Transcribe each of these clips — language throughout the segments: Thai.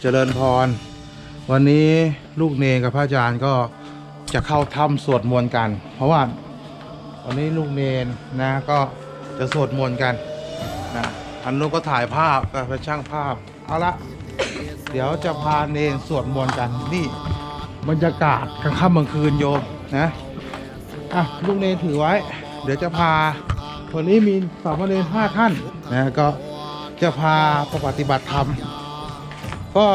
เจริญพร วันนี้ลูกเนกับพระอาจารย์ก็จะเข้าถ้ำสวดมนต์กัน เพราะว่าวันนี้ลูกเนรนะก็จะสวดมนต์กันนะอันนู้นก็ถ่ายภาพก็เป็นช่างภาพ เอาละ เดี๋ยวจะพาเนรสวดมนต์กันนี่บรรยากาศกลางค่ำกลางคืนโยมนะอะลูกเนรถือไว้ เดี๋ยวจะพาวันนี้มีสามเณรห้าท่านนะก็จะพาปฏิบัติธรรม ก็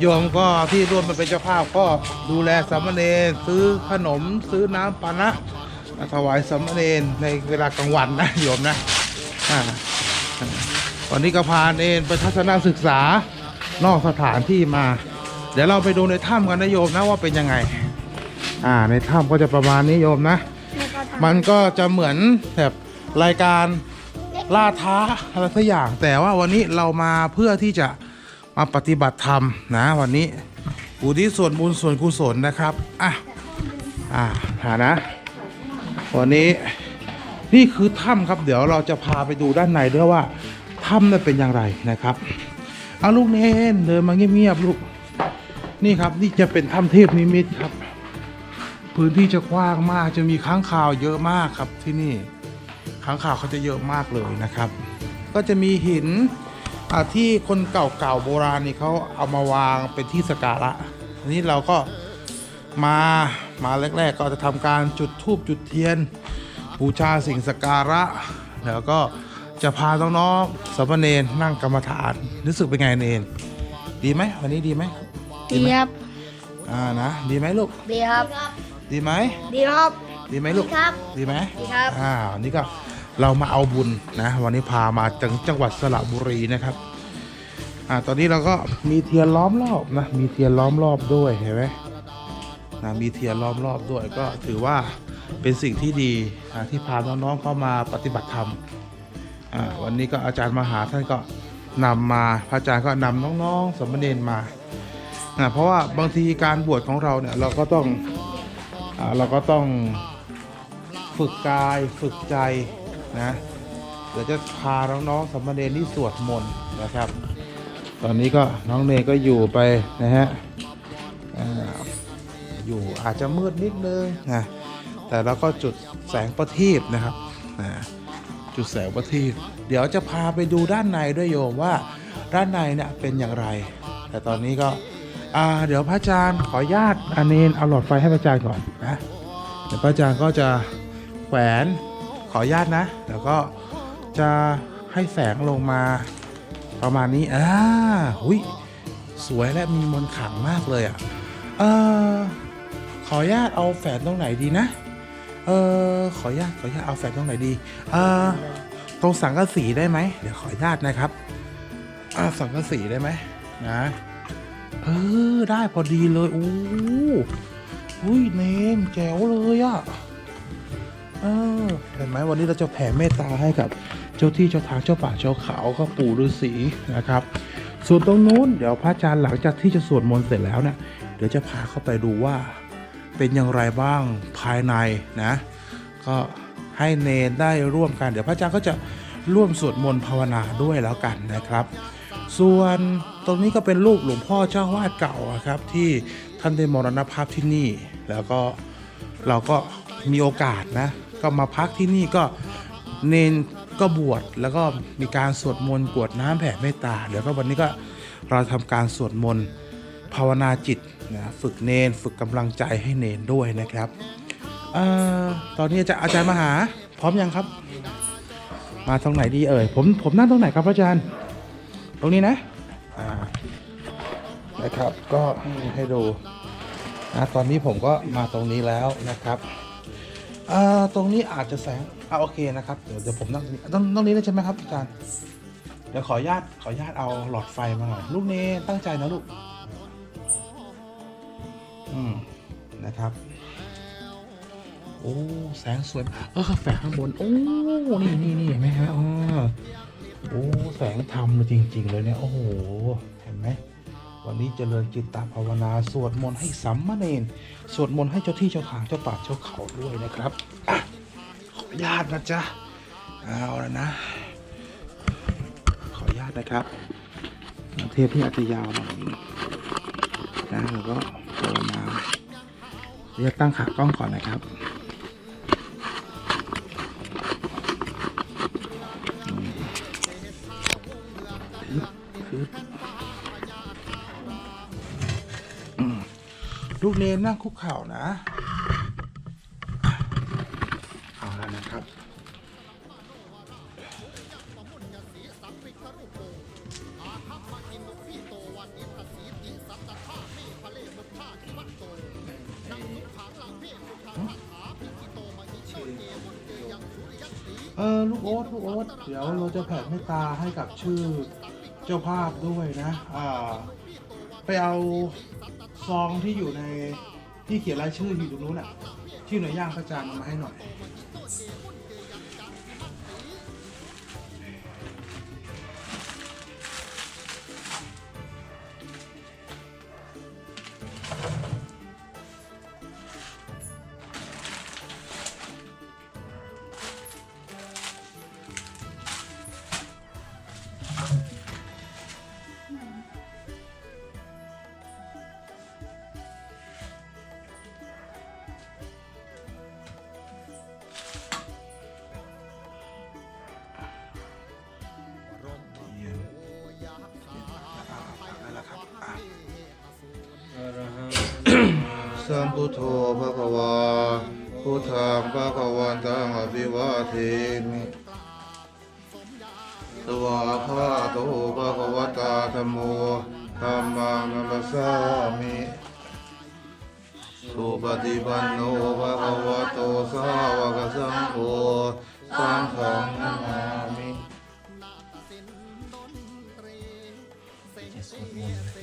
โยมก็ที่ร่วมมาเป็นเจ้าภาพก็ดูแลสามเณรซื้อขนมซื้อน้ำปานะถวายสามเณรในเวลากลางวันนะโยมนะอ่าวันนี้ก็พาเนรไปทัศนศึกษานอกสถานที่มา เดี๋ยวเราไปดูในถ้ำกันนะโยมนะว่าเป็นยังไง อ่าในถ้ำก็จะประมาณนี้โยมนะ มันก็จะเหมือนแบบรายการล่าท้าอะไรสักอย่าง แต่ว่าวันนี้เรามาเพื่อที่จะ มาปฏิบัติธรรมนะวันนี้อุทิศส่วนบุญส่วนกุศลนะครับอะอ่าหานะ วันนี้นี่คือถ้ำครับ เดี๋ยวเราจะพาไปดูด้านในด้วยว่าถ้ำนั้นเป็นอย่างไรนะครับเอาลูกเนนเดินมาเงียบๆลูกนี่ครับนี่จะเป็นถ้ำเทพนิมิตครับ พื้นที่จะกว้างมากจะมีค้างคาวเยอะมากครับที่นี่ค้างคาวเขาจะเยอะมากเลยนะครับ ก็จะมีหิน ที่คนเก่าๆโบราณนี่เขาเอามาวางเป็นที่สักการะอันนี้เราก็มามาแรก ๆ ก็จะทำการจุดธูปจุดเทียนบูชาสิ่งสักการะ แล้วก็จะพาน้องๆสามเณรนั่งกรรมฐานรู้สึกเป็นไงเนนดีไหมวันนี้ดีไหมดีครับอ่านะดีไหมลูกดีครับ ดีไหมดีครับ ดีไหมลูกครับ ดีไหมดีครับอ่าวันนี้ก็ เรามาเอาบุญนะ วันนี้พามาจังจังหวัดสระบุรีนะครับ อ่าตอนนี้เราก็มีเทียนล้อมรอบนะมีเทียนล้อมรอบด้วยเห็นไหมนะมีเทียนล้อมรอบด้วยก็ถือว่าเป็นสิ่งที่ดีอ่าที่พาน้องๆเข้ามาปฏิบัติธรรมอ่าวันนี้ก็อาจารย์มหาท่านก็นำมาพระอาจารย์ก็นำน้องๆสามเณรมาอ่าเพราะว่าบางทีการบวชของเราเนี่ยเราก็ต้องอ่าเราก็ต้องฝึกกายฝึกใจ นะเดี๋ยวจะพาน้องๆสามเณรที่สวดมนต์นะครับ ตอนนี้ก็น้องเนยก็อยู่ไปนะฮะอยู่อาจจะมืดนิดนึงนะแต่เราก็จุดแสงประทีปนะครับอ่าจุดแสงประทีปเดี๋ยวจะพาไปดูด้านในด้วยโยมว่าด้านในเนี่ยเป็นอย่างไร แต่ตอนนี้ก็เดี๋ยวพระอาจารย์ขอญาตอาเนนเอาหลอดไฟให้พระอาจารย์ก่อนนะเดี๋ยวพระอาจารย์ก็จะแขวน ขออนุญาตนะแล้วก็จะให้แสงลงมาประมาณนี้อ่าหุยสวยและมีมนขังมากเลยอะเออขออนุญาตเอาแฝนตรงไหนดีนะเออขออนุญาตขออนุญาตเอาแฝนตรงไหนดีเออตรงสังกะสีได้ไหมเดี๋ยวขออนุญาตนะครับอ่าสังกะสีได้ไหมนะเออได้พอดีเลยโอ้อุ้ยเนมแจ๋วเลยอะ่ะ เออเห็นไหมวันนี้เราจะแผ่เมตตาให้กับเจ้าที่เจ้าทางเจ้าป่าเจ้าเขาก็ปู่ฤาษีนะครับ ส่วนตรงนู้นเดี๋ยวพระอาจารย์หลังจากที่จะสวดมนต์เสร็จแล้วเนี่ยเดี๋ยวจะพาเข้าไปดูว่า เป็นอย่างไรบ้างภายในนะ ก็ให้เนนได้ร่วมกัน เดี๋ยวพระอาจารย์ก็จะร่วมสวดมนต์ภาวนาด้วยแล้วกันนะครับ ส่วนตรงนี้ก็เป็นรูปหลวงพ่อเจ้าวาดเก่าครับ ที่ท่านได้มรณภาพที่นี่ แล้วก็เราก็มีโอกาสนะ ก็มาพักที่นี่ก็เนนก็บวชแล้วก็มีการสวดมนต์กวดน้ำแผ่เมตตาเดี๋ยวก็วันนี้ก็เราทำการสวดมนต์ภาวนาจิตนะฝึกเนนฝึกกำลังใจให้เนนด้วยนะครับเออตอนนี้อาจารย์อาจารย์มหา พร้อมยังครับ มาตรงไหนดีเอ่ยผมผมนั่งตรงไหนครับอาจารย์ ตรงนี้นะอ่านะครับก็ให้ดูนะตอนนี้ผมก็มาตรงนี้แล้วนะครับ อ่าตรงนี้อาจจะแสงอ่าโอเคนะครับเดี๋ยวเดี๋ยวผมนั่งตรงนี้ต้องตรงนี้เลยใช่ไหมครับอาจารย์เดี๋ยวขออนุญาตขออนุญาตเอาหลอดไฟมาหน่อยลูกเนตั้งใจนะลูกอืมนะครับโอ้แสงสวยเออแฝงข้างบน โอ้ นี่นี่นี่เห็นไหมฮะอ๋อโอ้แสงธรรมจริง ๆ เลยเนี่ย โอ้โห เห็นไหม วันนี้เจริญจิตตภาวนา สวดมนต์ให้สัมมาเนนสวดมนต์ให้เจ้าที่เจ้าทางเจ้าป่าเจ้าเขาด้วยนะครับอขออนุญาตนะจ๊ะเอาแล้วนะ ขออนุญาตนะครับเทปที่อาจจะยาวหน่อยนะแล้วก็โผล่มาเรียกตั้งขากล้องก่อนนะครับ ลูกเนนนั่งคุกเข่านะ เอาแล้วนะครับ เออลูกโอ๊ตลูกโอ๊ตเดี๋ยวเราจะแผ่เมตตาให้กับชื่อเจ้าภาพด้วยนะ อ่า ไปเอา ซองที่อยู่ในที่เขียนรายชื่ออยู่ตรงนู้นอะ ชื่อหน่วยย่างพระจันทร์เอามาให้หน่อย มพุทโธภะคะวาพุทธังภะคะวันตังอภิวาเทมิสวาคาโตภะคะวตาธโมธัมมังนัมสสามิสุปฏิปันโนภะคะวะโตสาวกสังโฆสังฆังนามิจะสวดมนต์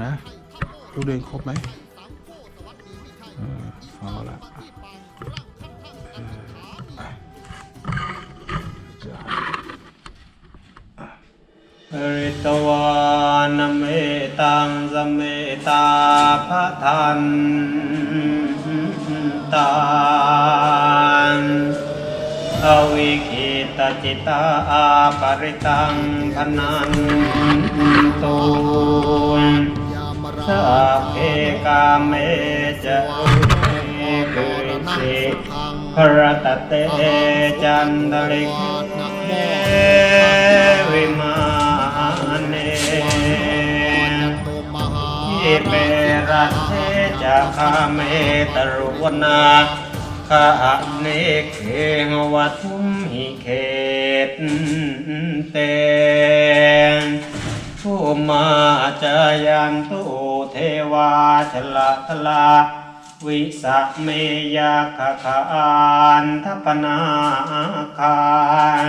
นะ ลูกเดินครบไหมเออเอาละเอออะจะริตวานเมตังสเมตาพระทันตานอวิคิตจิตาอาปริตังพนันตุ สัพเพกามเมจะเอกุสิพระตเตจันตลิกเวิมาเนยิเปรัตเทจะคาเมตรุวนาคาเนเคหวัตุมหิเขตเตผู้มาจายันตุ เทวาชลทลา วิสเมยาคคานทัปนาคาน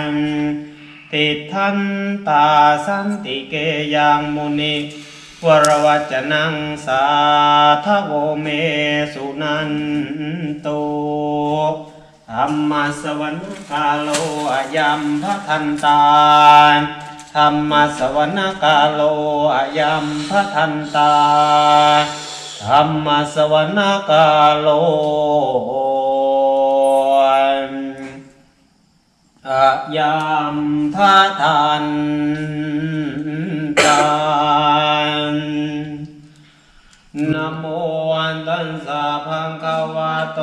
ติทันตาสันติเกยังมุนิวรวัจนังสาทโวเมสุนันตุธรรมสวรรคาโลอายัมพะทันตา ธรรมสวรรคาโลอายัมพะทันตาธรรมสวรรคาโลอายัมพระทันตานโมอันตัสสะภะคะวะโต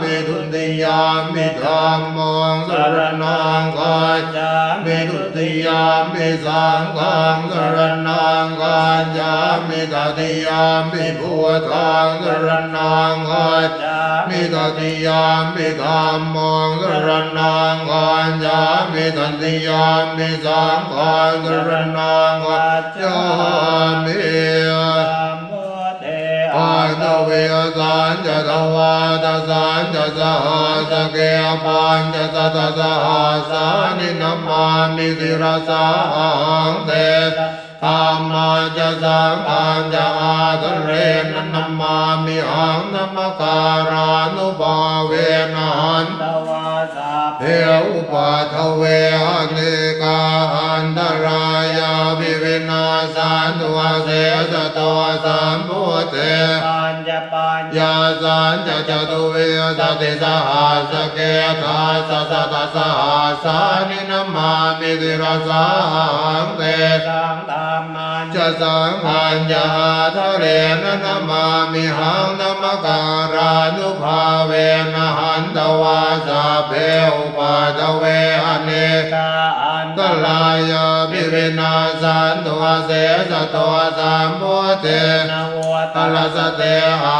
มิทุติยามิธัมมังสรณังคัจฉามิทุติยามิสังฆังสรณังคัจฉามิตติยามิพุทธังสรณังคัจฉามิตติยามิธัมมังสรณังคัจฉามิตติยามิสังฆังสรณังคัจฉา สันจะทวาตสันจะสหัสเกปันจะตตสหัสานินัมามิสิรสาหังเตธรรมาจะสังฆังจะอาทเรนนัมมามิหังนัมการานุภาเวนะหันตวาสาเทอุปัทเวหเนกาอันตรายาภิวินาสันตุเสสตวสัมพุเต ปัญญปัญญยาสันจะจตุเวสติสหัสเกธาสสะตสหัสานินัมมามิติรสังเตสังธรรมันจะ สังขันยาทะเรนนัมมามิหังนัมการานุภาเวนะหันตวาสาเพอุปัทเวหเนกาอันตลายาภิวินาสันตุเสสะตัวสัมพุทเตนโวตลสเตหา